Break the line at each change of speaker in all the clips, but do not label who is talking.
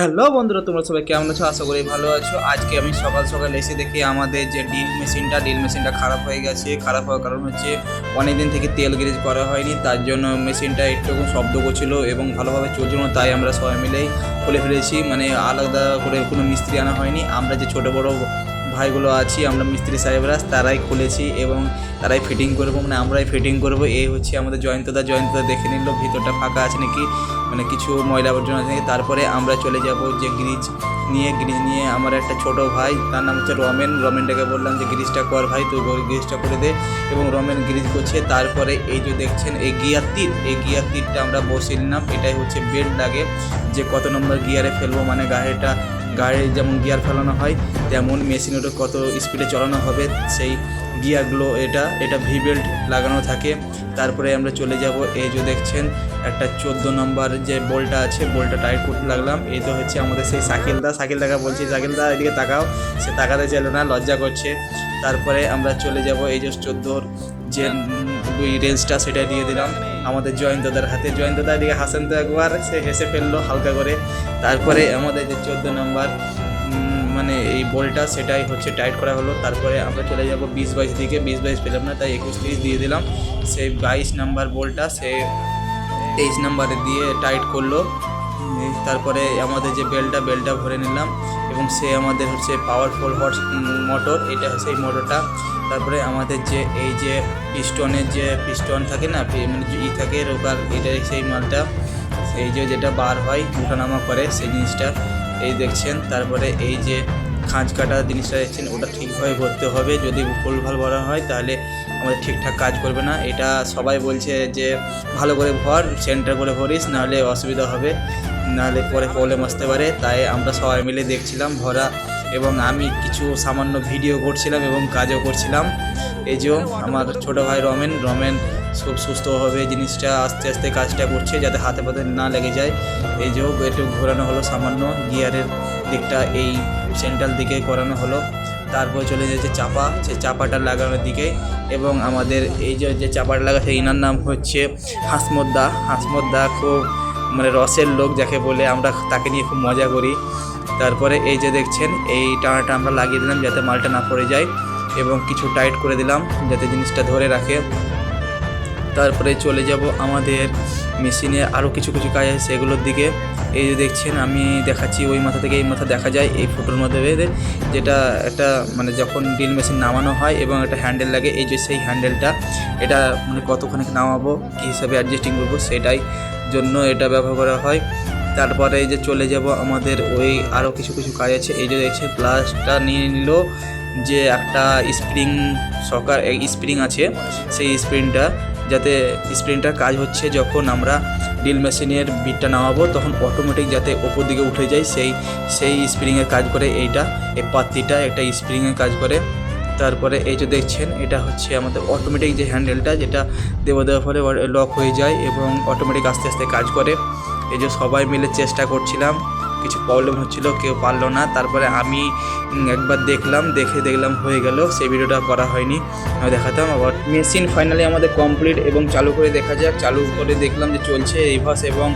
Hello বন্ধুরা, তোমরা সবাই কেমন আছো? আশা করি ভালো আছো। আজকে আমি সকাল সকাল এসে দেখি আমাদের যে ডিল মেশিনটা ডিল মেশিনটা খারাপ হয়ে গেছে। খারাপ হওয়ার কারণ হচ্ছে অনেক দিন থেকে তেল গ্রিজ করা হয়নি, তার জন্য মেশিনটা একটু শব্দ করছিল এবং ভালোভাবে চলছিল, তাই আমরা সবাই মিলেই খুলে ফেলেছি। মানে আলাদা করে কোনো মিস্ত্রি আনা হয়নি। আমরা যে ছোটো বড়ো ভাইগুলো আছি, আমরা মিস্ত্রি সাহেবরা তারাই খুলেছি এবং তারাই ফিটিং করব মানে আমরাই ফিটিং করব। এই হচ্ছে আমাদের জয়ন্তদা জয়ন্তদা দেখে নিল, ভিতরটা ফাঁকা আছে নাকি? মানে কিছু ময়লা আবর্জনা আছে নাকি? তারপরে আমরা চলে যাব যে গ্রিজ নিয়ে গ্রিজ নিয়ে আমার একটা ছোট ভাই, তার নাম হচ্ছে রমেন। রমেনটাকে বললাম যে, গ্রিজটা কর ভাই, তুই গ্রিজটা করে দে। এবং রমেন গ্রিজ করছে, তারপরে এই যে দেখছেন, এই গিয়ার তীর, এই গিয়ার তীরটা আমরা বসে নিলাম। এটাই হচ্ছে বেল্ট লাগে, যে কত নম্বর গিয়ারে ফেলব মানে গাড়িটা গাড়ি যেমন গিয়ার ফেলানো হয়, তেমন মেশিন ওটা কত স্পিডে চালানো হবে, সেই গিয়ারগুলো এটা এটা ভি বেল্ট লাগানো থাকে। তারপরে আমরা চলে যাব, এই যে দেখছেন, একটা চোদ্দ নম্বর যে বলটা আছে বলটা টাইট করতে লাগলাম। এই তো হচ্ছে আমাদের সেই সাকিলদা সাকিলদাকে বলছি সাকিলদা এদিকে তাকাও। সে তাকাতে চাইল না, লজ্জা করছে। তারপরে আমরা চলে যাব, এই যে চোদ্দোর যে ওই রেঞ্জটা সেটা দিয়ে দিলাম। আমাদের জয়ন্তদার হাতে। জয়ন্তদা এদিকে হাসান তো একবার সে হেসে ফেলল হালকা করে। তারপরে আমাদের যে চোদ্দ নম্বর মানে এই বলটা সেটাই হচ্ছে টাইট করা হলো। তারপরে আমরা চলে যাব বিশ বাইশ দিকে। বিশ বাইশ পেলাম না, তাই একুশ তিরিশ দিয়ে দিলাম। সেই বাইশ নাম্বার বলটা সে তেইশ নাম্বারে দিয়ে টাইট করল। তারপরে আমাদের যে বেলটা বেলটা ভরে নিলাম। এবং সে আমাদের হচ্ছে পাওয়ারফুল হর্স মোটর এটা সেই মোটরটা তারপরে আমাদের যে, এই যে পিস্টনের যে পিস্টন থাকে না মানে ই থাকে রোকার এটা সেই মালটা সেই যে যেটা বার হয়, উঠানামা করে, সেই জিনিসটা, এই দেখছেন, তারপরে এই যে খাঁজ কাটা জিনিসটা দেখছেন, ওটা ঠিকভাবে ভরতে হবে, যদি ভুলভাল ভরা হয়, তাহলে আমাদের ঠিকঠাক কাজ করবে না, এটা সবাই বলছে যে, ভালো করে ভর সেন্টার করে ভরিস, নাহলে অসুবিধা হবে, নাহলে পরে প্রবলেম আসতে পারে তাই আমরা সবাই মিলে দেখছিলাম, ভরা এবং আমি কিছু সামান্য ভিডিও করছিলাম এবং কাজও করছিলাম। এই যে আমার ছোট ভাই রমেন রমেন খুব সুস্থভাবে জিনিসটা আস্তে আস্তে কাজটা করছে যাতে হাতে পাতে না লেগে যায়। এই যে একটু ঘোরানো হলো সামান্য, গিয়ারের দিকটা এই সেন্ট্রাল দিকে করানো হলো। তারপর চলে যাচ্ছে চাপা সেই চাপাটা লাগানোর দিকে এবং আমাদের এই যে যে চাপাটা লাগাচ্ছে ইনার নাম হচ্ছে হাসমদ্দা। হাসমদ্দা খুব মানে রসের লোক যাকে বলে, আমরা তাকে নিয়ে খুব মজা করি। তারপরে এই যে দেখছেন, এই টানাটা আমরা লাগিয়ে দিলাম যাতে মালটা না পড়ে যায় এবং কিছু টাইট করে দিলাম যাতে জিনিসটা ধরে রাখে। তারপরে চলে যাব আমাদের মেশিনে আরও কিছু কিছু কাজ আছে সেগুলোর দিকে। এই যে দেখছেন, আমি দেখাচ্ছি ওই মাথা থেকে এই মাথা দেখা যায় এই ফটোর মধ্যে বেঁধে যেটা একটা মানে যখন ড্রিল মেশিন নামানো হয় এবং একটা হ্যান্ডেল লাগে, এই যে সেই হ্যান্ডেলটা এটা মানে কতখানি নামাবো, কী হিসাবে অ্যাডজাস্টিং করব, সেটাই জন্য এটা ব্যবহার করা হয়। তারপরে এই যে চলে যাব আমাদের ওই আরও কিছু কিছু কাজ আছে, এই যে দেখছে প্লাসটা নিয়ে নিল যে একটা স্প্রিং সকার স্প্রিং আছে, সেই স্প্রিংটা, যাতে স্প্রিংটার কাজ হচ্ছে যখন আমরা ড্রিল মেশিনের বিটটা নামাবো, তখন অটোমেটিক যাতে ওপর দিকে উঠে যায়, সেই সেই স্প্রিংয়ের কাজ করে, এইটা, এই পাত্তিটা একটা স্প্রিংয়ের কাজ করে। তারপরে এই যে দেখছেন, এটা হচ্ছে আমাদের অটোমেটিক যে হ্যান্ডেলটা যেটা দেওয়া দেওয়ার ফলে লক হয়ে যায় এবং অটোমেটিক আস্তে আস্তে কাজ করে। এই যে সবাই মিলে চেষ্টা করছিলাম, কিছু প্রবলেম হচ্ছিল, কেউ পারল না। তারপরে আমি একবার দেখলাম, দেখে দেখলাম হয়ে গেল, সেই ভিডিওটা করা হয়নি। আমি দেখাতাম আবার। মেশিন ফাইনালি আমাদের কমপ্লিট এবং চালু করে দেখা যাক। চালু করে দেখলাম যে চলছে রিভার্স এবং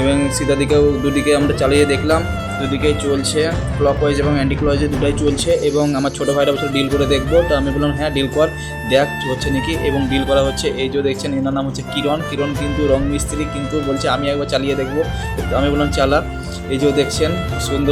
এবং সিধা দিকেও দুদিকে আমরা চালিয়ে দেখলাম। দুদিকেই চলছে ক্লক ওয়াইজ এবং অ্যান্টি ক্লক দুটাই চলছে এবং আমার ছোটো ভাইরা বছর ডিল করে দেখব। তো আমি বললাম হ্যাঁ ডিল কর। দেখ হচ্ছে নাকি? এবং ডিল করা হচ্ছে। এই যে দেখছেন, এনার নাম হচ্ছে কিরণ। কিরণ কিন্তু রং মিস্ত্রি, কিন্তু বলছে আমি একবার চালিয়ে দেখব। আমি বললাম, চালা। এই যে দেখছেন, সুন্দর